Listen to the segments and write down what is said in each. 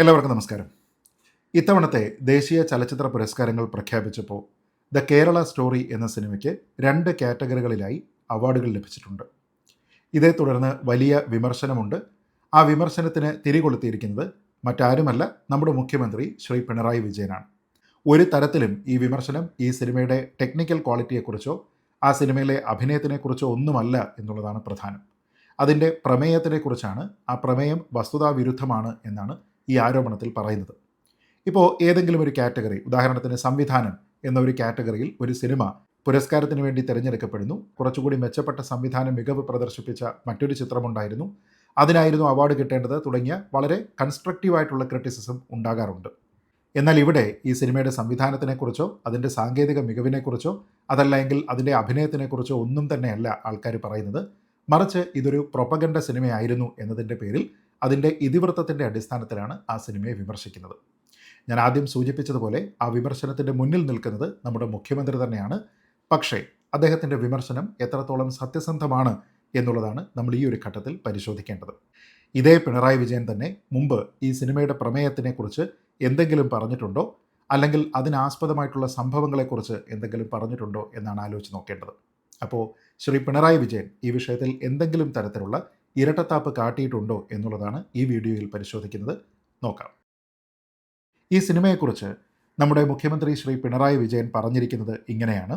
എല്ലാവർക്കും നമസ്കാരം. ഇത്തവണത്തെ ദേശീയ ചലച്ചിത്ര പുരസ്കാരങ്ങൾ പ്രഖ്യാപിച്ചപ്പോൾ ദ കേരള സ്റ്റോറി എന്ന സിനിമയ്ക്ക് രണ്ട് കാറ്റഗറികളിലായി അവാർഡുകൾ ലഭിച്ചിട്ടുണ്ട്. ഇതേ തുടർന്ന് വലിയ വിമർശനമുണ്ട്. ആ വിമർശനത്തിന് തിരികൊളുത്തിയിരിക്കുന്നത് മറ്റാരുമല്ല നമ്മുടെ മുഖ്യമന്ത്രി ശ്രീ പിണറായി വിജയനാണ്. ഒരു തരത്തിലും ഈ വിമർശനം ഈ സിനിമയുടെ ടെക്നിക്കൽ ക്വാളിറ്റിയെക്കുറിച്ചോ ആ സിനിമയിലെ അഭിനയത്തിനെക്കുറിച്ചോ ഒന്നുമല്ല എന്നുള്ളതാണ് പ്രധാനം. അതിന്റെ പ്രമേയത്തിനെക്കുറിച്ചാണ് ആ പ്രമേയം വസ്തുതാവിരുദ്ധമാണ് എന്നാണ് ഈ ആരോപണത്തിൽ പറയുന്നത്. ഇപ്പോൾ ഏതെങ്കിലും ഒരു കാറ്റഗറി ഉദാഹരണത്തിന് സംവിധാനം എന്ന ഒരു കാറ്റഗറിയിൽ ഒരു സിനിമ പുരസ്കാരത്തിന് വേണ്ടി തിരഞ്ഞെടുക്കപ്പെടുന്നു. കുറച്ചുകൂടി മെച്ചപ്പെട്ട സംവിധാന മികവ് പ്രദർശിപ്പിച്ച മറ്റൊരു ചിത്രമുണ്ടായിരുന്നു. അതിനായിരുന്നു അവാർഡ് കിട്ടേണ്ടത് തുടങ്ങിയ വളരെ കൺസ്ട്രക്റ്റീവായിട്ടുള്ള ക്രിറ്റിസിസം ഉണ്ടാകാറുണ്ട്. എന്നാൽ ഇവിടെ ഈ സിനിമയുടെ സംവിധാനത്തിനെക്കുറിച്ചോ അതിന്റെ സാങ്കേതിക മികവിനെക്കുറിച്ചോ അതല്ലെങ്കിൽ അതിന്റെ അഭിനയത്തിനെക്കുറിച്ചോ ഒന്നും തന്നെയല്ല ആൾക്കാർ പറയുന്നത്. മറിച്ച് ഇതൊരു പ്രൊപ്പഗണ്ട സിനിമയായിരുന്നു എന്നതിന്റെ പേരിൽ അതിന്റെ ഇതിവൃത്തത്തിന്റെ അടിസ്ഥാനത്തിലാണ് ആ സിനിമയെ വിമർശിക്കുന്നത്. ഞാൻ ആദ്യം സൂചിപ്പിച്ചതുപോലെ ആ വിമർശനത്തിന്റെ മുന്നിൽ നിൽക്കുന്നത് നമ്മുടെ മുഖ്യമന്ത്രി തന്നെയാണ്. പക്ഷേ അദ്ദേഹത്തിന്റെ വിമർശനം എത്രത്തോളം സത്യസന്ധമാണ് എന്നുള്ളതാണ് നമ്മൾ ഈ ഒരു ഘട്ടത്തിൽ പരിശോധിക്കേണ്ടത്. ഇതേ പിണറായി വിജയൻ തന്നെ മുമ്പ് ഈ സിനിമയുടെ പ്രമേയത്തിനെക്കുറിച്ച് എന്തെങ്കിലും പറഞ്ഞിട്ടുണ്ടോ? അല്ലെങ്കിൽ അതിനാസ്പദമായിട്ടുള്ള സംഭവങ്ങളെക്കുറിച്ച് എന്തെങ്കിലും പറഞ്ഞിട്ടുണ്ടോ എന്നാണ് ആലോചിച്ച് നോക്കേണ്ടത്. അപ്പോൾ ശ്രീ പിണറായി വിജയൻ ഈ വിഷയത്തിൽ എന്തെങ്കിലും തരത്തിലുള്ള ഇരട്ടത്താപ്പ് കാട്ടിയിട്ടുണ്ടോ എന്നുള്ളതാണ് ഈ വീഡിയോയിൽ പരിശോധിക്കുന്നത്. നോക്കാം. ഈ സിനിമയെക്കുറിച്ച് നമ്മുടെ മുഖ്യമന്ത്രി ശ്രീ പിണറായി വിജയൻ പറഞ്ഞിരിക്കുന്നത് ഇങ്ങനെയാണ്.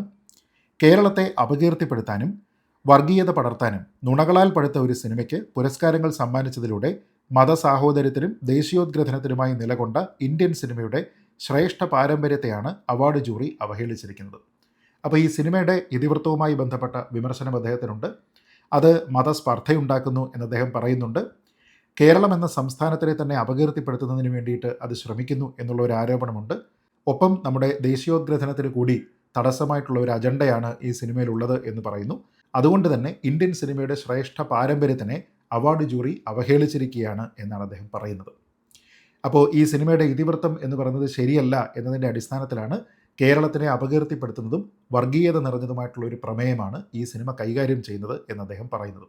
കേരളത്തെ അപകീർത്തിപ്പെടുത്താനും വർഗീയത പടർത്താനും നുണകളാൽ പടുത്ത ഒരു സിനിമയ്ക്ക് പുരസ്കാരങ്ങൾ സമ്മാനിച്ചതിലൂടെ മതസാഹോദര്യത്തിനും ദേശീയോദ്ഗ്രഥനത്തിനുമായി നിലകൊണ്ട ഇന്ത്യൻ സിനിമയുടെ ശ്രേഷ്ഠ പാരമ്പര്യത്തെയാണ് അവാർഡ് ജൂറി അവഹേളിച്ചിരിക്കുന്നത്. അപ്പോൾ ഈ സിനിമയുടെ ഇതിവൃത്തവുമായി ബന്ധപ്പെട്ട വിമർശനം അദ്ദേഹത്തിനുണ്ട്. അത് മതസ്പർദ്ധയുണ്ടാക്കുന്നു എന്ന് അദ്ദേഹം പറയുന്നുണ്ട്. കേരളം എന്ന സംസ്ഥാനത്തിനെ തന്നെ അപകീർത്തിപ്പെടുത്തുന്നതിന് വേണ്ടിയിട്ട് അത് ശ്രമിക്കുന്നു എന്നുള്ള ഒരു ആരോപണമുണ്ട്. ഒപ്പം നമ്മുടെ ദേശീയോദ്ഗ്രഥനത്തിന് കൂടി തടസ്സമായിട്ടുള്ള ഒരു അജണ്ടയാണ് ഈ സിനിമയിലുള്ളത് എന്ന് പറയുന്നു. അതുകൊണ്ട് തന്നെ ഇന്ത്യൻ സിനിമയുടെ ശ്രേഷ്ഠ പാരമ്പര്യത്തിനെ അവാർഡ് ജൂറി അവഹേളിച്ചിരിക്കുകയാണ് എന്നാണ് അദ്ദേഹം പറയുന്നത്. അപ്പോൾ ഈ സിനിമയുടെ ഇതിവൃത്തം എന്ന് പറയുന്നത് ശരിയല്ല എന്നതിന്റെ അടിസ്ഥാനത്തിലാണ് കേരളത്തിനെ അപകീർത്തിപ്പെടുത്തുന്നതും വർഗീയത നിറഞ്ഞതുമായിട്ടുള്ള ഒരു പ്രമേയമാണ് ഈ സിനിമ കൈകാര്യം ചെയ്യുന്നത് എന്ന് അദ്ദേഹം പറയുന്നത്.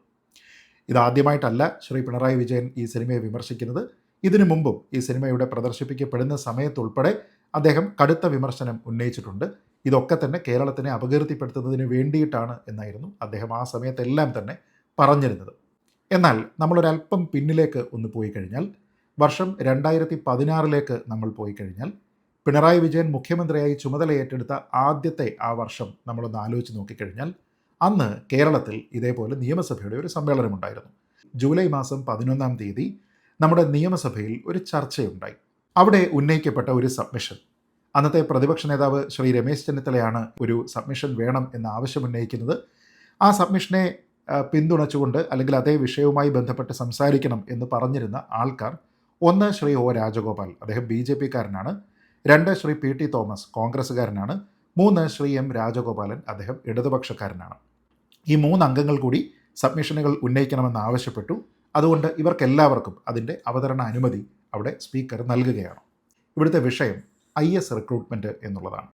ഇതാദ്യമായിട്ടല്ല ശ്രീ പിണറായി വിജയൻ ഈ സിനിമയെ വിമർശിക്കുന്നത്. ഇതിനു മുമ്പും ഈ സിനിമയുടെ പ്രദർശിപ്പിക്കപ്പെടുന്ന സമയത്തുൾപ്പെടെ അദ്ദേഹം കടുത്ത വിമർശനം ഉന്നയിച്ചിട്ടുണ്ട്. ഇതൊക്കെ തന്നെ കേരളത്തിനെ അപകീർത്തിപ്പെടുത്തുന്നതിന് വേണ്ടിയിട്ടാണ് എന്നായിരുന്നു അദ്ദേഹം ആ സമയത്തെല്ലാം തന്നെ പറഞ്ഞിരുന്നത്. എന്നാൽ നമ്മളൊരല്പം പിന്നിലേക്ക് ഒന്ന് പോയി കഴിഞ്ഞാൽ വർഷം രണ്ടായിരത്തി പതിനാറിലേക്ക് നമ്മൾ പോയി കഴിഞ്ഞാൽ പിണറായി വിജയൻ മുഖ്യമന്ത്രിയായി ചുമതല ഏറ്റെടുത്ത ആദ്യത്തെ ആ വർഷം നമ്മളൊന്ന് ആലോചിച്ച് നോക്കിക്കഴിഞ്ഞാൽ അന്ന് കേരളത്തിൽ ഇതേപോലെ നിയമസഭയുടെ ഒരു സമ്മേളനമുണ്ടായിരുന്നു. ജൂലൈ മാസം പതിനൊന്നാം തീയതി നമ്മുടെ നിയമസഭയിൽ ഒരു ചർച്ചയുണ്ടായി. അവിടെ ഉന്നയിക്കപ്പെട്ട ഒരു സബ്മിഷൻ. അന്നത്തെ പ്രതിപക്ഷ നേതാവ് ശ്രീ രമേശ് ചെന്നിത്തലയാണ് ഒരു സബ്മിഷൻ വേണം എന്ന ആവശ്യം ഉന്നയിക്കുന്നത്. ആ സബ്മിഷനെ പിന്തുണച്ചുകൊണ്ട് അല്ലെങ്കിൽ അതേ വിഷയവുമായി ബന്ധപ്പെട്ട് സംസാരിക്കണം എന്ന് പറഞ്ഞിരുന്ന ആൾക്കാർ ഒന്ന് ശ്രീ ഒ രാജഗോപാൽ അദ്ദേഹം ബി ജെ പിക്കാരനാണ് രണ്ട് ശ്രീ പി ടി തോമസ് കോൺഗ്രസ്സുകാരനാണ് മൂന്ന് ശ്രീ എം രാജഗോപാലൻ അദ്ദേഹം ഇടതുപക്ഷക്കാരനാണ്. ഈ മൂന്ന് അംഗങ്ങൾ കൂടി സബ്മിഷനുകൾ ഉന്നയിക്കണമെന്ന് ആവശ്യപ്പെട്ടു. അതുകൊണ്ട് ഇവർക്കെല്ലാവർക്കും അതിന്റെ അവതരണ അനുമതി അവിടെ സ്പീക്കർ നൽകുകയാണ്. ഇവിടുത്തെ വിഷയം ഐ എസ് റിക്രൂട്ട്മെന്റ് എന്നുള്ളതാണ്.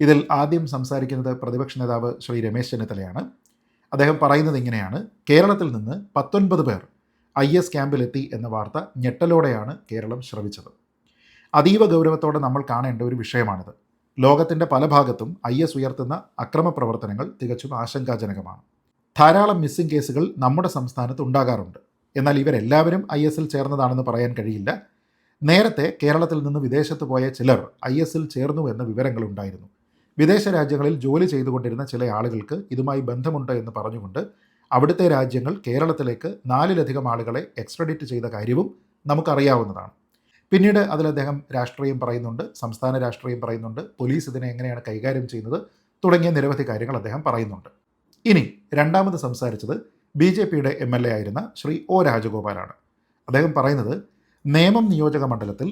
ഇതിൽ ആദ്യം സംസാരിക്കുന്നത് പ്രതിപക്ഷ നേതാവ് ശ്രീ രമേശ് ചെന്നിത്തലയാണ്. അദ്ദേഹം പറയുന്നത് ഇങ്ങനെയാണ് കേരളത്തിൽ നിന്ന് പത്തൊൻപത് പേർ ഐ എസ് ക്യാമ്പിലെത്തി എന്ന വാർത്ത ഞെട്ടലോടെയാണ് കേരളം ശ്രവിച്ചത്. അതീവ ഗൗരവത്തോടെ നമ്മൾ കാണേണ്ട ഒരു വിഷയമാണിത്. ലോകത്തിന്റെ പല ഭാഗത്തും ഐ എസ് ഉയർത്തുന്ന അക്രമ പ്രവർത്തനങ്ങൾ തികച്ചും ആശങ്കാജനകമാണ്. ധാരാളം മിസ്സിംഗ് കേസുകൾ നമ്മുടെ സംസ്ഥാനത്ത് ഉണ്ടാകാറുണ്ട്. എന്നാൽ ഇവരെല്ലാവരും ഐ എസിൽ ചേർന്നതാണെന്ന് പറയാൻ കഴിയില്ല. നേരത്തെ കേരളത്തിൽ നിന്ന് വിദേശത്ത് പോയ ചിലർ ഐ എസിൽ ചേർന്നു എന്ന വിവരങ്ങളുണ്ടായിരുന്നു വിദേശ രാജ്യങ്ങളിൽ ജോലി ചെയ്തുകൊണ്ടിരുന്ന ചില ആളുകൾക്ക് ഇതുമായി ബന്ധമുണ്ട് എന്ന് പറഞ്ഞുകൊണ്ട് അവിടുത്തെ രാജ്യങ്ങൾ കേരളത്തിലേക്ക് നാലിലധികം ആളുകളെ എക്സ്ട്രഡിറ്റ് ചെയ്ത കാര്യവും നമുക്കറിയാവുന്നതാണ്. പിന്നീട് അതിൽ അദ്ദേഹം രാഷ്ട്രീയം പറയുന്നുണ്ട് സംസ്ഥാന രാഷ്ട്രീയം പറയുന്നുണ്ട് പോലീസ് ഇതിനെ എങ്ങനെയാണ് കൈകാര്യം ചെയ്യുന്നത് തുടങ്ങിയ നിരവധി കാര്യങ്ങൾ അദ്ദേഹം പറയുന്നുണ്ട്. ഇനി രണ്ടാമത് സംസാരിച്ചത് ബി ജെ പിയുടെ എം എൽ എ ആയിരുന്ന ശ്രീ ഒ രാജഗോപാലാണ്. അദ്ദേഹം പറയുന്നത് നേമം നിയോജക മണ്ഡലത്തിൽ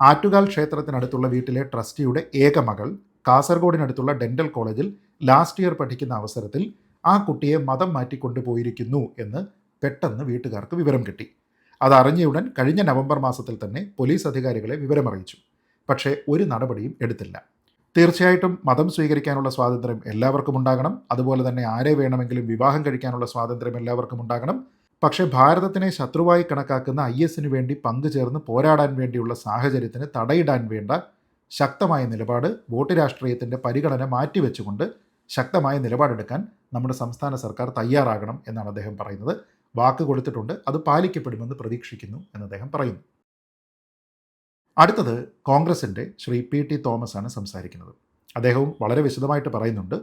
ആറ്റുകാൽ ക്ഷേത്രത്തിനടുത്തുള്ള വീട്ടിലെ ട്രസ്റ്റിയുടെ ഏക മകൾ കാസർഗോഡിനടുത്തുള്ള ഡെന്റൽ കോളേജിൽ ലാസ്റ്റ് ഇയർ പഠിക്കുന്ന അവസരത്തിൽ ആ കുട്ടിയെ മതം മാറ്റിക്കൊണ്ടുപോയിരിക്കുന്നു എന്ന് പെട്ടെന്ന് വീട്ടുകാർക്ക് വിവരം കിട്ടി. അതറിഞ്ഞയുടൻ കഴിഞ്ഞ നവംബർ മാസത്തിൽ തന്നെ പോലീസ് അധികാരികളെ വിവരമറിയിച്ചു. പക്ഷേ ഒരു നടപടിയും എടുത്തില്ല. തീർച്ചയായിട്ടും മതം സ്വീകരിക്കാനുള്ള സ്വാതന്ത്ര്യം എല്ലാവർക്കും ഉണ്ടാകണം. അതുപോലെ തന്നെ ആരെ വേണമെങ്കിലും വിവാഹം കഴിക്കാനുള്ള സ്വാതന്ത്ര്യം എല്ലാവർക്കും ഉണ്ടാകണം. പക്ഷേ ഭാരതത്തിനെ ശത്രുവായി കണക്കാക്കുന്ന ഐ എസിന് വേണ്ടി പങ്കുചേർന്ന് പോരാടാൻ വേണ്ടിയുള്ള സാഹചര്യത്തിന് തടയിടാൻ വേണ്ട ശക്തമായ നിലപാട് വോട്ട് രാഷ്ട്രീയത്തിന്റെ പരിഗണന മാറ്റിവെച്ചുകൊണ്ട് ശക്തമായ നിലപാടെടുക്കാൻ നമ്മുടെ സംസ്ഥാന സർക്കാർ തയ്യാറാകണം എന്നാണ് അദ്ദേഹം പറയുന്നത്. വാക്ക് കൊടുത്തിട്ടുണ്ട്. അത് പാലിക്കപ്പെടുമെന്ന് പ്രതീക്ഷിക്കുന്നു എന്ന് അദ്ദേഹം പറയുന്നു. അടുത്തത് കോൺഗ്രസിന്റെ ശ്രീ പി ടി തോമസ് ആണ് സംസാരിക്കുന്നത്. അദ്ദേഹവും വളരെ വിശദമായിട്ട് പറയുന്നുണ്ട്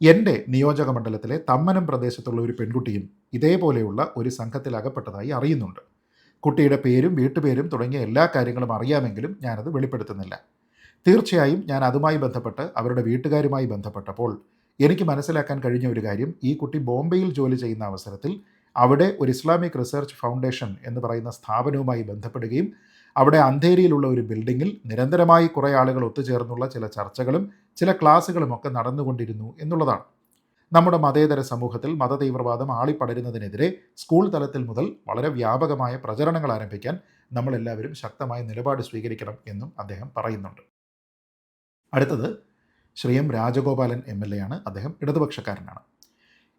എന്റെ നിയോജക മണ്ഡലത്തിലെ തമ്മനം പ്രദേശത്തുള്ള ഒരു പെൺകുട്ടിയും ഇതേപോലെയുള്ള ഒരു സംഘത്തിലകപ്പെട്ടതായി അറിയുന്നുണ്ട്. കുട്ടിയുടെ പേരും വീട്ടുപേരും തുടങ്ങിയ എല്ലാ കാര്യങ്ങളും അറിയാമെങ്കിലും ഞാനത് വെളിപ്പെടുത്തുന്നില്ല. തീർച്ചയായും ഞാൻ അതുമായി ബന്ധപ്പെട്ട് അവരുടെ വീട്ടുകാരുമായി ബന്ധപ്പെട്ടപ്പോൾ എനിക്ക് മനസ്സിലാക്കാൻ കഴിഞ്ഞ ഒരു കാര്യം ഈ കുട്ടി ബോംബെയിൽ ജോലി ചെയ്യുന്ന അവസരത്തിൽ അവിടെ ഒരു ഇസ്ലാമിക് റിസർച്ച് ഫൗണ്ടേഷൻ എന്ന് പറയുന്ന സ്ഥാപനവുമായി ബന്ധപ്പെടുകയും അവിടെ അന്ധേരിയിലുള്ള ഒരു ബിൽഡിങ്ങിൽ നിരന്തരമായി കുറേ ആളുകൾ ഒത്തുചേർന്നുള്ള ചില ചർച്ചകളും ചില ക്ലാസ്സുകളും ഒക്കെ നടന്നുകൊണ്ടിരുന്നു എന്നുള്ളതാണ്. നമ്മുടെ മതേതര സമൂഹത്തിൽ മതതീവ്രവാദം ആളിപ്പടരുന്നതിനെതിരെ സ്കൂൾ തലത്തിൽ മുതൽ വളരെ വ്യാപകമായ പ്രചരണങ്ങൾ ആരംഭിക്കാൻ നമ്മളെല്ലാവരും ശക്തമായ നിലപാട് സ്വീകരിക്കണം എന്നും അദ്ദേഹം പറയുന്നുണ്ട്. അടുത്തത് Shri M Rajagopalan M L A ആണ്. അദ്ദേഹം ഇടതുപക്ഷക്കാരനാണ്.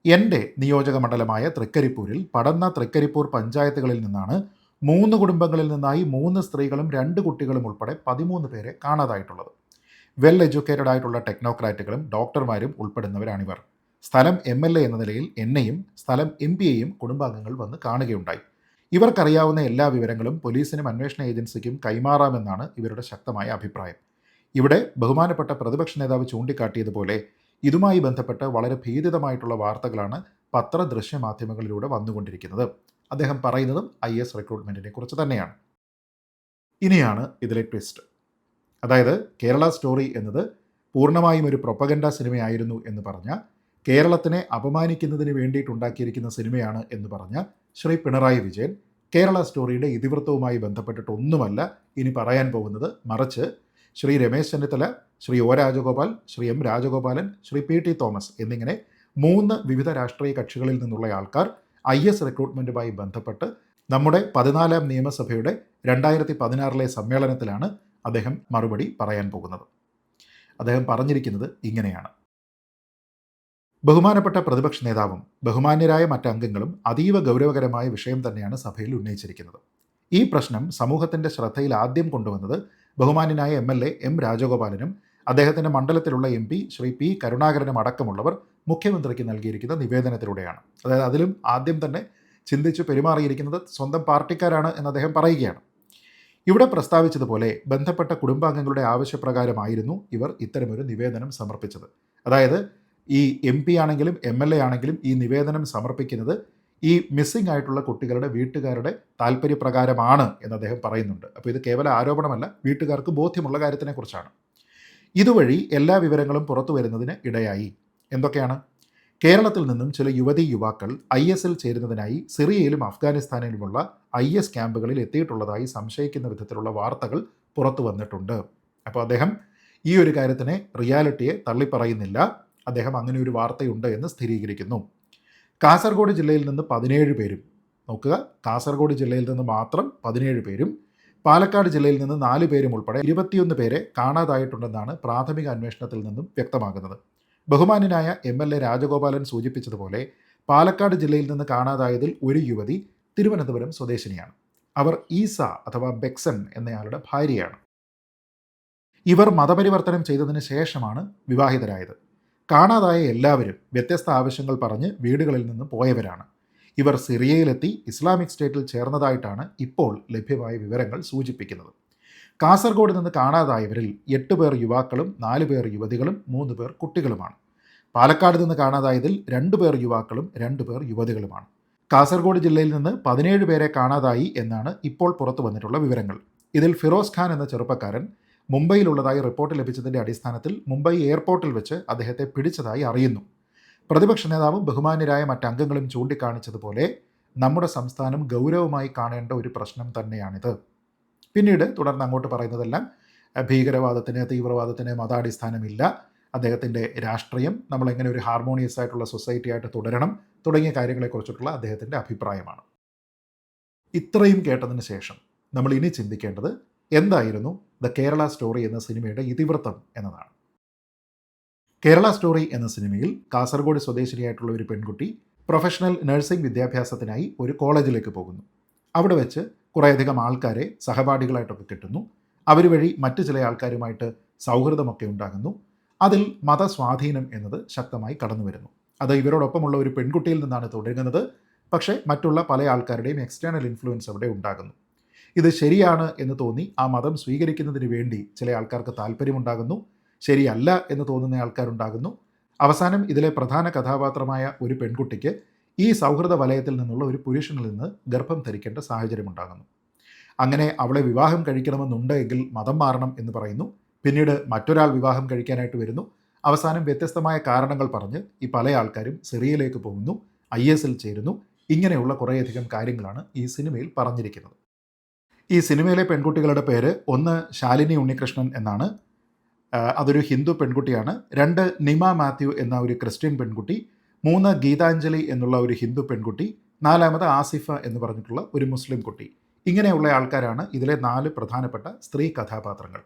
എന്റെ നിയോജക മണ്ഡലമായ തൃക്കരിപ്പൂരിൽ പടന്ന തൃക്കരിപ്പൂർ പഞ്ചായത്തുകളിൽ നിന്നാണ് മൂന്ന് കുടുംബങ്ങളിൽ നിന്നായി മൂന്ന് സ്ത്രീകളും രണ്ട് കുട്ടികളും ഉൾപ്പെടെ പതിമൂന്ന് പേരെ കാണാതായിട്ടുള്ളത്. വെൽ എഡ്യൂക്കേറ്റഡ് ആയിട്ടുള്ള ടെക്നോക്രാറ്റുകളും ഡോക്ടർമാരും ഉൾപ്പെടുന്നവരാണിവർ. സ്ഥലം എം എൽ എ എന്ന നിലയിൽ എന്നെയും സ്ഥലം എം പി എയും കുടുംബാംഗങ്ങൾ വന്ന് കാണുകയുണ്ടായി. ഇവർക്കറിയാവുന്ന എല്ലാ വിവരങ്ങളും പോലീസിനും അന്വേഷണ ഏജൻസിക്കും കൈമാറാമെന്നാണ് ഇവരുടെ ശക്തമായ അഭിപ്രായം. ഇവിടെ ബഹുമാനപ്പെട്ട പ്രതിപക്ഷ നേതാവ് ചൂണ്ടിക്കാട്ടിയതുപോലെ ഇതുമായി ബന്ധപ്പെട്ട് വളരെ ഭീതിതമായിട്ടുള്ള വാർത്തകളാണ് പത്ര ദൃശ്യ മാധ്യമങ്ങളിലൂടെ വന്നുകൊണ്ടിരിക്കുന്നത്. അദ്ദേഹം പറയുന്നതും ഐ എസ് റിക്രൂട്ട്മെന്റിനെ കുറിച്ച് തന്നെയാണ്. ഇനിയാണ് ഇതിലെ ട്വിസ്റ്റ് അതായത് കേരള സ്റ്റോറി എന്നത് പൂർണമായും ഒരു പ്രൊപ്പഗൻഡ സിനിമയായിരുന്നു എന്ന് പറഞ്ഞ കേരളത്തിനെ അപമാനിക്കുന്നതിന് വേണ്ടിയിട്ടുണ്ടാക്കിയിരിക്കുന്ന സിനിമയാണ് എന്ന് പറഞ്ഞ ശ്രീ പിണറായി വിജയൻ കേരള സ്റ്റോറിയുടെ ഇതിവൃത്തവുമായി ബന്ധപ്പെട്ടിട്ടൊന്നുമല്ല ഇനി പറയാൻ പോകുന്നത്. മറിച്ച് Shri Ramesh Chennithala Shri O Rajagopal Shri M Rajagopalan Shri P T Thomas എന്നിങ്ങനെ മൂന്ന് വിവിധ രാഷ്ട്രീയ കക്ഷികളിൽ നിന്നുള്ള ആൾക്കാർ ഐ എസ് റിക്രൂട്ട്മെന്റുമായി ബന്ധപ്പെട്ട് നമ്മുടെ പതിനാലാം നിയമസഭയുടെ രണ്ടായിരത്തി പതിനാറിലെ സമ്മേളനത്തിലാണ് അദ്ദേഹം മറുപടി പറയാൻ പോകുന്നത്. അദ്ദേഹം പറഞ്ഞിരിക്കുന്നത് ഇങ്ങനെയാണ്. ബഹുമാനപ്പെട്ട പ്രതിപക്ഷ നേതാവും ബഹുമാന്യരായ മറ്റംഗങ്ങളും അതീവ ഗൗരവകരമായ വിഷയം തന്നെയാണ് സഭയിൽ ഉന്നയിച്ചിരിക്കുന്നത്. ഈ പ്രശ്നം സമൂഹത്തിന്റെ ശ്രദ്ധയിൽ ആദ്യം കൊണ്ടുവന്നത് ബഹുമാന്യനായ എം എൽ എ എം രാജഗോപാലനും അദ്ദേഹത്തിന്റെ മണ്ഡലത്തിലുള്ള എം പി ശ്രീ പി കരുണാകരനും അടക്കമുള്ളവർ മുഖ്യമന്ത്രിക്ക് നൽകിയിരിക്കുന്ന നിവേദനത്തിലൂടെയാണ്. അതായത് അതിലും ആദ്യം തന്നെ ചിന്തിച്ച് പെരുമാറിയിരിക്കുന്നത് സ്വന്തം പാർട്ടിക്കാരാണ് എന്ന് അദ്ദേഹം പറയുകയാണ്. ഇവിടെ പ്രസ്താവിച്ചതുപോലെ ബന്ധപ്പെട്ട കുടുംബാംഗങ്ങളുടെ ആവശ്യപ്രകാരമായിരുന്നു ഇവർ ഇത്തരമൊരു നിവേദനം സമർപ്പിച്ചത്. അതായത് ഈ എം പി ആണെങ്കിലും എം എൽ എ ആണെങ്കിലും ഈ നിവേദനം സമർപ്പിക്കുന്നത് ഈ മിസ്സിംഗ് ആയിട്ടുള്ള കുട്ടികളുടെ വീട്ടുകാരുടെ താല്പര്യപ്രകാരമാണ് എന്ന് അദ്ദേഹം പറയുന്നുണ്ട്. അപ്പോൾ ഇത് കേവല ആരോപണമല്ല വീട്ടുകാർക്ക് ബോധ്യമുള്ള കാര്യത്തിനെക്കുറിച്ചാണ്. ഇതുവഴി എല്ലാ വിവരങ്ങളും പുറത്തു വരുന്നതിന് ഇടയായി. എന്തൊക്കെയാണ്? കേരളത്തിൽ നിന്നും ചില യുവതി യുവാക്കൾ ഐ എസിൽ ചേരുന്നതിനായി സിറിയയിലും അഫ്ഗാനിസ്ഥാനിലുമുള്ള ഐ എസ് ക്യാമ്പുകളിൽ എത്തിയിട്ടുള്ളതായി സംശയിക്കുന്ന വിധത്തിലുള്ള വാർത്തകൾ പുറത്തു വന്നിട്ടുണ്ട്. അപ്പോൾ അദ്ദേഹം ഈ ഒരു കാര്യത്തിനെ റിയാലിറ്റിയെ തള്ളിപ്പറയുന്നില്ല. അദ്ദേഹം അങ്ങനെ ഒരു വാർത്തയുണ്ട് എന്ന് സ്ഥിരീകരിക്കുന്നു. കാസർഗോഡ് ജില്ലയിൽ നിന്ന് പതിനേഴ് പേരും. നോക്കുക. കാസർഗോഡ് ജില്ലയിൽ നിന്ന് മാത്രം പതിനേഴ് പേരും. പാലക്കാട് ജില്ലയിൽ നിന്ന് നാല് പേരും ഉൾപ്പെടെ ഇരുപത്തിയൊന്ന് പേരെ കാണാതായിട്ടുണ്ടെന്നാണ് പ്രാഥമിക അന്വേഷണത്തിൽ നിന്നും വ്യക്തമാകുന്നത്. ബഹുമാന്യനായ എം എൽ എ രാജഗോപാലൻ സൂചിപ്പിച്ചതുപോലെ പാലക്കാട് ജില്ലയിൽ നിന്ന് കാണാതായതിൽ ഒരു യുവതി തിരുവനന്തപുരം സ്വദേശിനിയാണ്. അവർ ഈസ അഥവാ ബെക്സൻ എന്നയാളുടെ ഭാര്യയാണ്. ഇവർ മതപരിവർത്തനം ചെയ്തതിന് ശേഷമാണ് വിവാഹിതരായത്. കാണാതായ എല്ലാവരും വ്യത്യസ്ത ആവശ്യങ്ങൾ പറഞ്ഞ് വീടുകളിൽ നിന്ന് പോയവരാണ്. ഇവർ സിറിയയിലെത്തി ഇസ്ലാമിക് സ്റ്റേറ്റിൽ ചേർന്നതായിട്ടാണ് ഇപ്പോൾ ലഭ്യമായ വിവരങ്ങൾ സൂചിപ്പിക്കുന്നത്. കാസർഗോഡ് നിന്ന് കാണാതായവരിൽ എട്ട് പേർ യുവാക്കളും നാല് പേർ യുവതികളും മൂന്ന് പേർ കുട്ടികളുമാണ്. പാലക്കാട് നിന്ന് കാണാതായതിൽ രണ്ട് പേർ യുവാക്കളും രണ്ട് പേർ യുവതികളുമാണ്. കാസർഗോഡ് ജില്ലയിൽ നിന്ന് പതിനേഴ് പേരെ കാണാതായി എന്നാണ് ഇപ്പോൾ പുറത്തു വന്നിട്ടുള്ള വിവരങ്ങൾ. ഇതിൽ ഫിറോസ് ഖാൻ എന്ന ചെറുപ്പക്കാരൻ മുംബൈയിലുള്ളതായി റിപ്പോർട്ട് ലഭിച്ചതിന്റെ അടിസ്ഥാനത്തിൽ മുംബൈ എയർപോർട്ടിൽ വെച്ച് അദ്ദേഹത്തെ പിടിച്ചതായി അറിയുന്നു. പ്രതിപക്ഷ നേതാവും ബഹുമാന്യരായ മറ്റംഗങ്ങളും ചൂണ്ടിക്കാണിച്ചതുപോലെ നമ്മുടെ സംസ്ഥാനം ഗൗരവമായി കാണേണ്ട ഒരു പ്രശ്നം തന്നെയാണിത്. പിന്നീട് തുടർന്ന് അങ്ങോട്ട് പറയുന്നതെല്ലാം ഭീകരവാദത്തിന് തീവ്രവാദത്തിന് മതാടിസ്ഥാനമില്ല. അദ്ദേഹത്തിന്റെ രാഷ്ട്രീയം നമ്മളെങ്ങനെ ഒരു ഹാർമോണിയസ് ആയിട്ടുള്ള സൊസൈറ്റി ആയിട്ട് തുടരണം തുടങ്ങിയ കാര്യങ്ങളെക്കുറിച്ചിട്ടുള്ള അദ്ദേഹത്തിന്റെ അഭിപ്രായമാണ്. ഇത്രയും കേട്ടതിന് ശേഷം നമ്മൾ ഇനി ചിന്തിക്കേണ്ടത് എന്തായിരുന്നു? ദ കേരള സ്റ്റോറി എന്ന സിനിമയുടെ ഇതിവൃത്തം എന്നതാണ്. കേരള സ്റ്റോറി എന്ന സിനിമയിൽ കാസർഗോഡ് സ്വദേശിനിയായിട്ടുള്ള ഒരു പെൺകുട്ടി പ്രൊഫഷണൽ നഴ്സിംഗ് വിദ്യാഭ്യാസത്തിനായി ഒരു കോളേജിലേക്ക് പോകുന്നു. അവിടെ വെച്ച് കുറേയധികം ആൾക്കാരെ സഹപാഠികളായിട്ടൊക്കെ കിട്ടുന്നു. അവർ വഴി മറ്റു ചില ആൾക്കാരുമായിട്ട് സൗഹൃദമൊക്കെ ഉണ്ടാകുന്നു. അതിൽ മതസ്വാധീനം എന്നത് ശക്തമായി കടന്നു വരുന്നു അത് ഇവരോടൊപ്പമുള്ള ഒരു പെൺകുട്ടിയിൽ നിന്നാണ് തുടരുന്നത്. പക്ഷേ മറ്റുള്ള പല ആൾക്കാരുടെയും എക്സ്റ്റേണൽ ഇൻഫ്ലുവൻസ് അവിടെ ഉണ്ടാകുന്നു. ഇത് ശരിയാണ് എന്ന് തോന്നി. ആ മതം സ്വീകരിക്കുന്നതിന് വേണ്ടി ചില ആൾക്കാർക്ക് താല്പര്യമുണ്ടാകുന്നു. ശരിയല്ല എന്ന് തോന്നുന്ന ആൾക്കാരുണ്ടാകുന്നു. അവസാനം ഇതിലെ പ്രധാന കഥാപാത്രമായ ഒരു പെൺകുട്ടിക്ക് ഈ സൗഹൃദ വലയത്തിൽ നിന്നുള്ള ഒരു പുരുഷനിൽ നിന്ന് ഗർഭം ധരിക്കേണ്ട സാഹചര്യമുണ്ടാകുന്നു. അങ്ങനെ അവളെ വിവാഹം കഴിക്കണമെന്നുണ്ട് എങ്കിൽ മതം മാറണം എന്ന് പറയുന്നു. പിന്നീട് മറ്റൊരാൾ വിവാഹം കഴിക്കാനായിട്ട് വരുന്നു. അവസാനം വ്യത്യസ്തമായ കാരണങ്ങൾ പറഞ്ഞ് ഈ പല ആൾക്കാരും സിറിയയിലേക്ക് പോകുന്നു ഐ ചേരുന്നു. ഇങ്ങനെയുള്ള കുറേയധികം കാര്യങ്ങളാണ് ഈ സിനിമയിൽ പറഞ്ഞിരിക്കുന്നത്. ഈ സിനിമയിലെ പെൺകുട്ടികളുടെ പേര് ഒന്ന് ശാലിനി ഉണ്ണികൃഷ്ണൻ എന്നാണ്. അതൊരു ഹിന്ദു പെൺകുട്ടിയാണ്. രണ്ട് നിമ മാത്യു എന്ന ഒരു ക്രിസ്ത്യൻ പെൺകുട്ടി മൂന്ന് ഗീതാഞ്ജലി എന്നുള്ള ഒരു ഹിന്ദു പെൺകുട്ടി നാലാമത് ആസിഫ എന്ന് പറഞ്ഞിട്ടുള്ള ഒരു മുസ്ലിം കുട്ടി. ഇങ്ങനെയുള്ള ആൾക്കാരാണ് ഇതിലെ നാല് പ്രധാനപ്പെട്ട സ്ത്രീ കഥാപാത്രങ്ങൾ.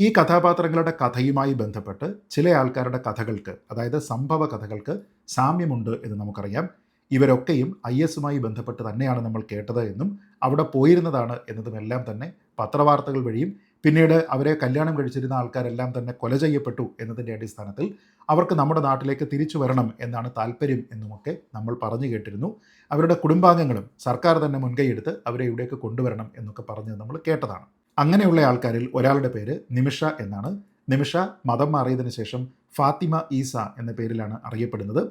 ഈ കഥാപാത്രങ്ങളുടെ കഥയുമായി ബന്ധപ്പെട്ട് ചില ആൾക്കാരുടെ കഥകൾക്ക് അതായത് സംഭവ കഥകൾക്ക് സാമ്യമുണ്ട് എന്ന് നമുക്കറിയാം. ഇവരൊക്കെയും ഐ എസുമായി ബന്ധപ്പെട്ട് തന്നെയാണ് നമ്മൾ കേട്ടത് എന്നും അവിടെ പോയിരുന്നതാണ് എന്നതുമെല്ലാം തന്നെ പത്രവാർത്തകൾ വഴിയും പിന്നീട് അവരെ കല്യാണം കഴിച്ചിരുന്ന ആൾക്കാരെല്ലാം തന്നെ കൊല ചെയ്യപ്പെട്ടു എന്നതിന്റെ അടിസ്ഥാനത്തിൽ അവർക്ക് നമ്മുടെ നാട്ടിലേക്ക് തിരിച്ചു വരണം എന്നാണ് താല്പര്യം എന്നുമൊക്കെ നമ്മൾ പറഞ്ഞു കേട്ടിരുന്നു. അവരുടെ കുടുംബാംഗങ്ങളും സർക്കാർ തന്നെ മുൻകൈയെടുത്ത് അവരെ ഇവിടേക്ക് കൊണ്ടുവരണം എന്നൊക്കെ പറഞ്ഞ് നമ്മൾ കേട്ടതാണ്. അങ്ങനെയുള്ള ആൾക്കാരിൽ ഒരാളുടെ പേര് നിമിഷ എന്നാണ്. നിമിഷ മതം മാറിയതിനു ശേഷം ഫാത്തിമ ഈസ എന്ന പേരിലാണ് അറിയപ്പെടുന്നത്.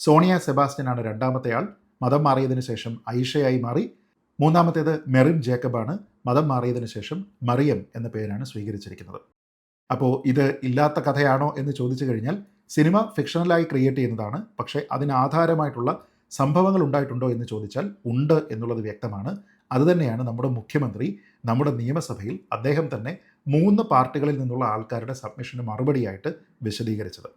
സോണിയ സെബാസ്റ്റ്യനാണ് രണ്ടാമത്തെ ആൾ മതം മാറിയതിനു ശേഷം ഐഷയായി മാറി. മൂന്നാമത്തേത് മെറിൻ ജേക്കബാണ്. മതം മാറിയതിനു ശേഷം മറിയം എന്ന പേരാണ് സ്വീകരിച്ചിരിക്കുന്നത്. അപ്പോൾ ഇത് ഇല്ലാത്ത കഥയാണോ എന്ന് ചോദിച്ചു കഴിഞ്ഞാൽ സിനിമ ഫിക്ഷണലായി ക്രിയേറ്റ് ചെയ്യുന്നതാണ്. പക്ഷേ അതിന് ആധാരമായിട്ടുള്ള സംഭവങ്ങൾ ഉണ്ടായിട്ടുണ്ടോ എന്ന് ചോദിച്ചാൽ ഉണ്ട് എന്നുള്ളത് വ്യക്തമാണ്. അതുതന്നെയാണ് നമ്മുടെ മുഖ്യമന്ത്രി നമ്മുടെ നിയമസഭയിൽ അദ്ദേഹം തന്നെ മൂന്ന് പാർട്ടികളിൽ നിന്നുള്ള ആൾക്കാരുടെ സബ്മിഷന് മറുപടിയായിട്ട് വിശദീകരിച്ചത്.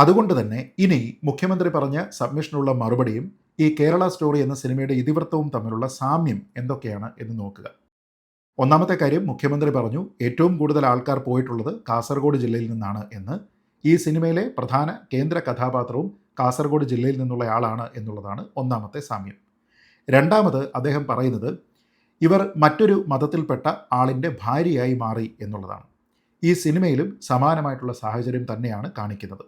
അതുകൊണ്ട് തന്നെ ഇനി മുഖ്യമന്ത്രി പറഞ്ഞ സബ്മിഷനുള്ള മറുപടിയും ഈ കേരള സ്റ്റോറി എന്ന സിനിമയുടെ ഇതിവൃത്തവും തമ്മിലുള്ള സാമ്യം എന്തൊക്കെയാണ് എന്ന് നോക്കുക. ഒന്നാമത്തെ കാര്യം മുഖ്യമന്ത്രി പറഞ്ഞു ഏറ്റവും കൂടുതൽ ആൾക്കാർ പോയിട്ടുള്ളത് കാസർഗോഡ് ജില്ലയിൽ നിന്നാണ് എന്ന്. ഈ സിനിമയിലെ പ്രധാന കേന്ദ്ര കഥാപാത്രവും കാസർഗോഡ് ജില്ലയിൽ നിന്നുള്ളയാളാണ് എന്നുള്ളതാണ് ഒന്നാമത്തെ സാമ്യം. രണ്ടാമത് അദ്ദേഹം പറയുന്നത് ഇവർ മറ്റൊരു മതത്തിൽപ്പെട്ട ആളിന്റെ ഭാര്യയായി മാറി എന്നുള്ളതാണ്. ഈ സിനിമയിലും സമാനമായിട്ടുള്ള സാഹചര്യം തന്നെയാണ് കാണിക്കുന്നത്.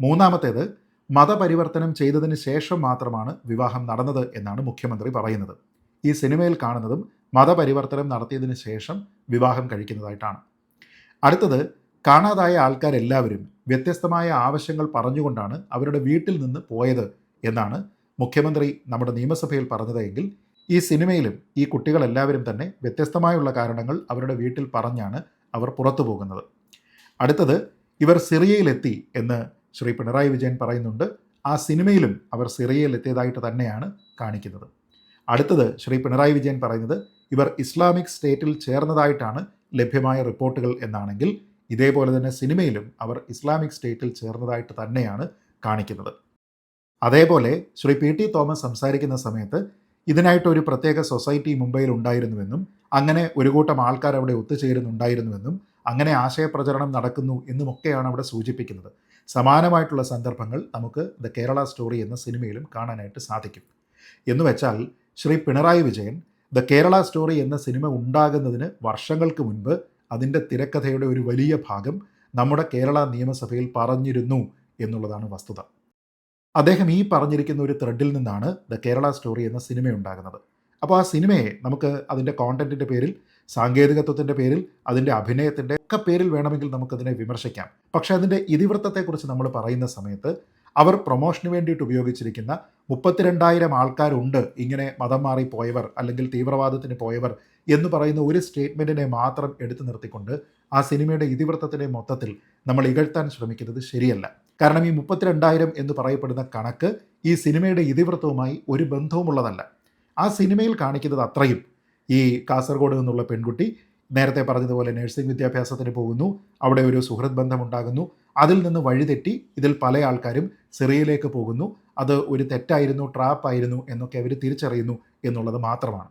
മൂന്നാമത്തേത് മതപരിവർത്തനം ചെയ്തതിന് ശേഷം മാത്രമാണ് വിവാഹം നടന്നത് എന്നാണ് മുഖ്യമന്ത്രി പറയുന്നത്. ഈ സിനിമയിൽ കാണുന്നതും മതപരിവർത്തനം നടത്തിയതിന് ശേഷം വിവാഹം കഴിക്കുന്നതായിട്ടാണ്. അടുത്തത് കാണാതായ ആൾക്കാരെല്ലാവരും വ്യത്യസ്തമായ ആവശ്യങ്ങൾ പറഞ്ഞുകൊണ്ടാണ് അവരുടെ വീട്ടിൽ നിന്ന് പോയത് എന്നാണ് മുഖ്യമന്ത്രി നമ്മുടെ നിയമസഭയിൽ പറഞ്ഞതെങ്കിൽ ഈ സിനിമയിലും ഈ കുട്ടികളെല്ലാവരും തന്നെ വ്യത്യസ്തമായുള്ള കാരണങ്ങൾ അവരുടെ വീട്ടിൽ പറഞ്ഞാണ് അവർ പുറത്തു പോകുന്നത് അടുത്തത് ഇവർ സിറിയയിലെത്തി എന്ന് ശ്രീ പിണറായി വിജയൻ പറയുന്നുണ്ട് ആ സിനിമയിലും അവർ സിറിയയിൽ എത്തിയതായിട്ട് തന്നെയാണ് കാണിക്കുന്നത്. അടുത്തത് ശ്രീ പിണറായി വിജയൻ പറയുന്നത് ഇവർ ഇസ്ലാമിക് സ്റ്റേറ്റിൽ ചേർന്നതായിട്ടാണ് ലഭ്യമായ റിപ്പോർട്ടുകൾ എന്നാണെങ്കിൽ ഇതേപോലെ തന്നെ സിനിമയിലും അവർ ഇസ്ലാമിക് സ്റ്റേറ്റിൽ ചേർന്നതായിട്ട് തന്നെയാണ് കാണിക്കുന്നത്. അതേപോലെ ശ്രീ പി ടി തോമസ് സംസാരിക്കുന്ന സമയത്ത് ഇതിനായിട്ട് ഒരു പ്രത്യേക സൊസൈറ്റി മുംബൈയിൽ ഉണ്ടായിരുന്നുവെന്നും അങ്ങനെ ഒരു കൂട്ടം ആൾക്കാർ അവിടെ ഒത്തുചേരുന്നുണ്ടായിരുന്നുവെന്നും അങ്ങനെ ആശയപ്രചരണം നടക്കുന്നു എന്നുമൊക്കെയാണ് അവിടെ സൂചിപ്പിക്കുന്നത്. സമാനമായിട്ടുള്ള സന്ദർഭങ്ങൾ നമുക്ക് ദ കേരള സ്റ്റോറി എന്ന സിനിമയിലും കാണാനായിട്ട് സാധിക്കും. എന്ന് വെച്ചാൽ ശ്രീ പിണറായി വിജയൻ ദ കേരള സ്റ്റോറി എന്ന സിനിമ ഉണ്ടാകുന്നതിന് വർഷങ്ങൾക്ക് മുൻപ് അതിന്റെ തിരക്കഥയുടെ ഒരു വലിയ ഭാഗം നമ്മുടെ കേരള നിയമസഭയിൽ പറഞ്ഞിരുന്നു എന്നുള്ളതാണ് വസ്തുത. അദ്ദേഹം ഈ പറഞ്ഞിരിക്കുന്ന ഒരു ത്രെഡിൽ നിന്നാണ് ദ കേരള സ്റ്റോറി എന്ന സിനിമ ഉണ്ടാകുന്നത്. അപ്പോൾ ആ സിനിമയെ നമുക്ക് അതിന്റെ കോണ്ടന്റിന്റെ പേരിൽ സാങ്കേതികത്വത്തിന്റെ പേരിൽ അതിന്റെ അഭിനയത്തിന്റെ ഒക്കെ പേരിൽ വേണമെങ്കിൽ നമുക്കതിനെ വിമർശിക്കാം. പക്ഷേ അതിന്റെ ഇതിവൃത്തത്തെക്കുറിച്ച് നമ്മൾ പറയുന്ന സമയത്ത് അവർ പ്രൊമോഷന് വേണ്ടിയിട്ട് ഉപയോഗിച്ചിരിക്കുന്ന മുപ്പത്തിരണ്ടായിരം ആൾക്കാരുണ്ട് ഇങ്ങനെ മതം മാറി പോയവർ അല്ലെങ്കിൽ തീവ്രവാദത്തിന് പോയവർ എന്ന് പറയുന്ന ഒരു സ്റ്റേറ്റ്മെന്റിനെ മാത്രം എടുത്തു നിർത്തിക്കൊണ്ട് ആ സിനിമയുടെ ഇതിവൃത്തത്തിന്റെ മൊത്തത്തിൽ നമ്മൾ ഇകഴ്ത്താൻ ശ്രമിക്കുന്നത് ശരിയല്ല. കാരണം ഈ മുപ്പത്തിരണ്ടായിരം എന്ന് പറയപ്പെടുന്ന കണക്ക് ഈ സിനിമയുടെ ഇതിവൃത്തവുമായി ഒരു ബന്ധവുമുള്ളതല്ല. ആ സിനിമയിൽ കാണിക്കുന്നത് അത്രയും. ഈ കാസർഗോഡ് നിന്നുള്ള പെൺകുട്ടി നേരത്തെ പറഞ്ഞതുപോലെ നഴ്സിംഗ് വിദ്യാഭ്യാസത്തിന് പോകുന്നു. അവിടെ ഒരു സുഹൃത് ബന്ധമുണ്ടാകുന്നു. അതിൽ നിന്ന് വഴിതെറ്റി ഇതിൽ പല ആൾക്കാരും സിറിയയിലേക്ക് പോകുന്നു. അത് ഒരു തെറ്റായിരുന്നു ട്രാപ്പായിരുന്നു എന്നൊക്കെ അവർ തിരിച്ചറിയുന്നു എന്നുള്ളത് മാത്രമാണ്.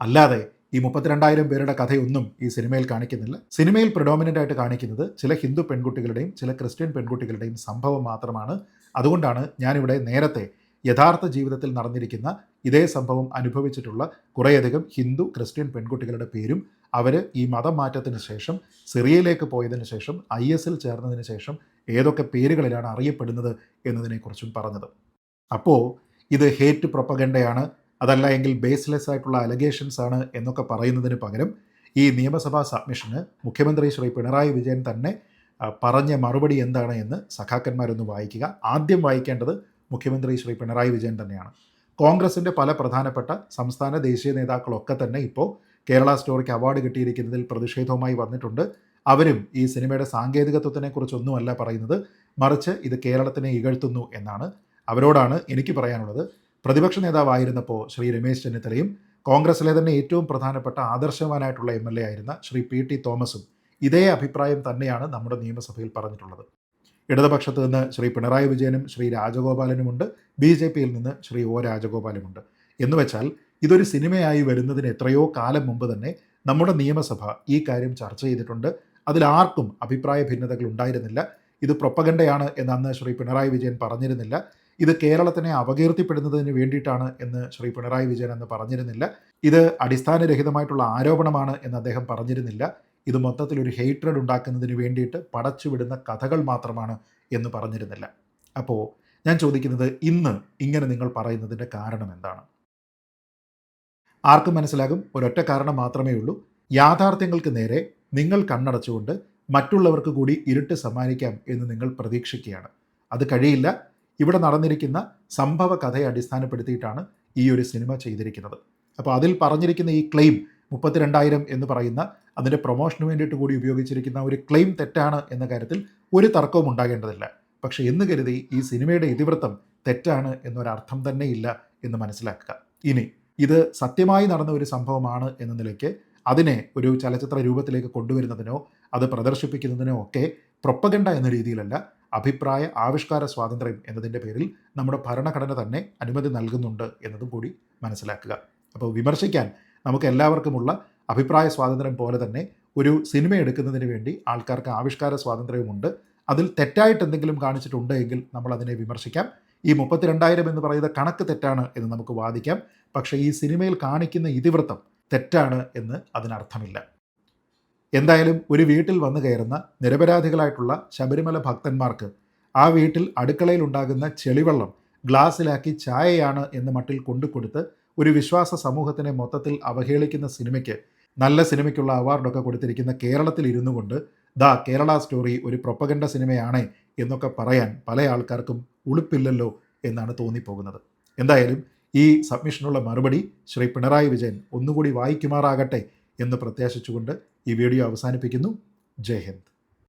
അല്ലാതെ ഈ മുപ്പത്തിരണ്ടായിരം പേരുടെ കഥയൊന്നും ഈ സിനിമയിൽ കാണിക്കുന്നില്ല. സിനിമയിൽ പ്രിഡോമിനന്റ് ആയിട്ട് കാണിക്കുന്നത് ചില ഹിന്ദു പെൺകുട്ടികളുടെയും ചില ക്രിസ്ത്യൻ പെൺകുട്ടികളുടെയും സംഭവം മാത്രമാണ്. അതുകൊണ്ടാണ് ഞാനിവിടെ നേരത്തെ യഥാർത്ഥ ജീവിതത്തിൽ നടന്നിരിക്കുന്ന ഇതേ സംഭവം അനുഭവിച്ചിട്ടുള്ള കുറേയധികം ഹിന്ദു ക്രിസ്ത്യൻ പെൺകുട്ടികളുടെ പേരും അവർ ഈ മതം മാറ്റത്തിന് ശേഷം സിറിയയിലേക്ക് പോയതിന് ശേഷം ഐ എസിൽ ചേർന്നതിന് ശേഷം ഏതൊക്കെ പേരുകളിലാണ് അറിയപ്പെടുന്നത് എന്നതിനെക്കുറിച്ചും പറഞ്ഞത്. അപ്പോൾ ഇത് ഹേറ്റ് പ്രൊപ്പഗണ്ടയാണ് അതല്ല എങ്കിൽ ബേസ്ലെസ് ആയിട്ടുള്ള അലഗേഷൻസ് ആണ് എന്നൊക്കെ പറയുന്നതിന് പകരം ഈ നിയമസഭാ സബ്മിഷന് മുഖ്യമന്ത്രി ശ്രീ പിണറായി വിജയൻ തന്നെ പറഞ്ഞ മറുപടി എന്താണ് എന്ന് സഖാക്കന്മാരൊന്ന് വായിക്കുക. ആദ്യം വായിക്കേണ്ടത് മുഖ്യമന്ത്രി ശ്രീ പിണറായി വിജയൻ തന്നെയാണ്. കോൺഗ്രസിന്റെ പല പ്രധാനപ്പെട്ട സംസ്ഥാന ദേശീയ നേതാക്കളൊക്കെ തന്നെ ഇപ്പോൾ കേരള സ്റ്റോറിക്ക് അവാർഡ് കിട്ടിയിരിക്കുന്നതിൽ പ്രതിഷേധവുമായി വന്നിട്ടുണ്ട്. അവരും ഈ സിനിമയുടെ സാങ്കേതികത്വത്തിനെ കുറിച്ചൊന്നുമല്ല പറയുന്നത്. മറിച്ച് ഇത് കേരളത്തിനെ ഇകഴ്ത്തുന്നു എന്നാണ് അവരോടാണ് എനിക്ക് പറയാനുള്ളത്. പ്രതിപക്ഷ നേതാവായിരുന്നപ്പോൾ ശ്രീ രമേശ് ചെന്നിത്തലയും കോൺഗ്രസിലെ തന്നെ ഏറ്റവും പ്രധാനപ്പെട്ട ആദർശവാനായിട്ടുള്ള എം എൽ എ ആയിരുന്ന ശ്രീ പി ടി തോമസും ഇതേ അഭിപ്രായം തന്നെയാണ് നമ്മുടെ നിയമസഭയിൽ പറഞ്ഞിട്ടുള്ളത്. ഇടതുപക്ഷത്ത് നിന്ന് ശ്രീ പിണറായി വിജയനും ശ്രീ രാജഗോപാലനുമുണ്ട് ബി ജെ പിയിൽ നിന്ന് ശ്രീ ഒ രാജഗോപാലുമുണ്ട് എന്ന് വെച്ചാൽ ഇതൊരു സിനിമയായി വരുന്നതിന് എത്രയോ കാലം മുമ്പ് തന്നെ നമ്മുടെ നിയമസഭ ഈ കാര്യം ചർച്ച ചെയ്തിട്ടുണ്ട്. അതിലാർക്കും അഭിപ്രായ ഭിന്നതകൾ ഉണ്ടായിരുന്നില്ല. ഇത് പ്രൊപ്പഗണ്ടയാണ് എന്ന് അന്ന് ശ്രീ പിണറായി വിജയൻ പറഞ്ഞിരുന്നില്ല. ഇത് കേരളത്തിനെ അപകീർത്തിപ്പെടുന്നതിന് വേണ്ടിയിട്ടാണ് എന്ന് ശ്രീ പിണറായി വിജയൻ അന്ന് പറഞ്ഞിരുന്നില്ല. ഇത് അടിസ്ഥാനരഹിതമായിട്ടുള്ള ആരോപണമാണ് എന്ന് അദ്ദേഹം പറഞ്ഞിരുന്നില്ല. ഇത് മൊത്തത്തിൽ ഒരു ഹെയ്ട്രഡ് ഉണ്ടാക്കുന്നതിന് വേണ്ടിയിട്ട് പടച്ചുവിടുന്ന കഥകൾ മാത്രമാണ് എന്ന് പറഞ്ഞിരുന്നില്ല. അപ്പോൾ ഞാൻ ചോദിക്കുന്നത് ഇന്ന് ഇങ്ങനെ നിങ്ങൾ പറയുന്നതിന്റെ കാരണം എന്താണ്? ആർക്കും മനസ്സിലാകും ഒരൊറ്റ കാരണം മാത്രമേ ഉള്ളൂ. യാഥാർത്ഥ്യങ്ങൾക്ക് നേരെ നിങ്ങൾ കണ്ണടച്ചുകൊണ്ട് മറ്റുള്ളവർക്ക് കൂടി ഇരുട്ട് സമ്മാനിക്കാം എന്ന് നിങ്ങൾ പ്രതീക്ഷിക്കുകയാണ്. അത് കഴിയില്ല. ഇവിടെ നടന്നിരിക്കുന്ന സംഭവ കഥയെ അടിസ്ഥാനപ്പെടുത്തിയിട്ടാണ് ഈ ഒരു സിനിമ ചെയ്തിരിക്കുന്നത്. അപ്പോൾ അതിൽ പറഞ്ഞിരിക്കുന്ന ഈ ക്ലെയിം മുപ്പത്തിരണ്ടായിരം എന്ന് പറയുന്ന അതിന്റെ പ്രൊമോഷന് വേണ്ടിയിട്ട് കൂടി ഉപയോഗിച്ചിരിക്കുന്ന ഒരു ക്ലെയിം തെറ്റാണ് എന്ന കാര്യത്തിൽ ഒരു തർക്കവും ഉണ്ടാകേണ്ടതില്ല. പക്ഷേ എന്ന് കരുതി ഈ സിനിമയുടെ ഇതിവൃത്തം തെറ്റാണ് എന്നൊരർത്ഥം തന്നെ ഇല്ല എന്ന് മനസ്സിലാക്കുക. ഇനി ഇത് സത്യമായി നടന്ന ഒരു സംഭവമാണ് എന്ന നിലയ്ക്ക് അതിനെ ഒരു ചലച്ചിത്ര രൂപത്തിലേക്ക് കൊണ്ടുവരുന്നതിനോ അത് പ്രദർശിപ്പിക്കുന്നതിനോ ഒക്കെ പ്രൊപ്പഗണ്ട എന്ന രീതിയിലല്ല അഭിപ്രായ ആവിഷ്കാര സ്വാതന്ത്ര്യം എന്നതിന്റെ പേരിൽ നമ്മുടെ ഭരണഘടന തന്നെ അനുമതി നൽകുന്നുണ്ട് എന്നതും കൂടി മനസ്സിലാക്കുക. അപ്പോൾ വിമർശിക്കാൻ നമുക്ക് എല്ലാവർക്കുമുള്ള അഭിപ്രായ സ്വാതന്ത്ര്യം പോലെ തന്നെ ഒരു സിനിമ എടുക്കുന്നതിന് വേണ്ടി ആൾക്കാർക്ക് ആവിഷ്കാര സ്വാതന്ത്ര്യവുമുണ്ട്. അതിൽ തെറ്റായിട്ട് എന്തെങ്കിലും കാണിച്ചിട്ടുണ്ട് എങ്കിൽ നമ്മൾ അതിനെ വിമർശിക്കാം. ഈ മുപ്പത്തിരണ്ടായിരം എന്ന് പറയുന്ന കണക്ക് തെറ്റാണ് എന്ന് നമുക്ക് വാദിക്കാം. പക്ഷേ ഈ സിനിമയിൽ കാണിക്കുന്ന ഇതിവൃത്തം തെറ്റാണ് എന്ന് അതിനർത്ഥമില്ല. എന്തായാലും ഒരു വീട്ടിൽ വന്നു കയറുന്ന നിരപരാധികളായിട്ടുള്ള ശബരിമല ഭക്തന്മാർക്ക് ആ വീട്ടിൽ അടുക്കളയിൽ ഉണ്ടാകുന്ന ചെളിവെള്ളം ഗ്ലാസ്സിലാക്കി ചായയാണ് എന്ന് മട്ടിൽ കൊണ്ടുകൊടുത്ത് ഒരു വിശ്വാസ സമൂഹത്തിനെ മൊത്തത്തിൽ അവഹേളിക്കുന്ന സിനിമയ്ക്ക് നല്ല സിനിമയ്ക്കുള്ള അവാർഡൊക്കെ കൊടുത്തിരിക്കുന്ന കേരളത്തിൽ ഇരുന്നു കൊണ്ട് ദാ കേരള സ്റ്റോറി ഒരു പ്രൊപ്പഗണ്ട സിനിമയാണ് എന്നൊക്കെ പറയാൻ പല ആൾക്കാർക്കും ഉളുപ്പില്ലല്ലോ എന്നാണ് തോന്നിപ്പോകുന്നത്. എന്തായാലും ഈ സബ്മിഷനുള്ള മറുപടി ശ്രീ പിണറായി വിജയൻ ഒന്നുകൂടി വായിക്കുമാറാകട്ടെ എന്ന് പ്രത്യാശിച്ചുകൊണ്ട് ഈ വീഡിയോ അവസാനിപ്പിക്കുന്നു. ജയ് ഹിന്ദ്.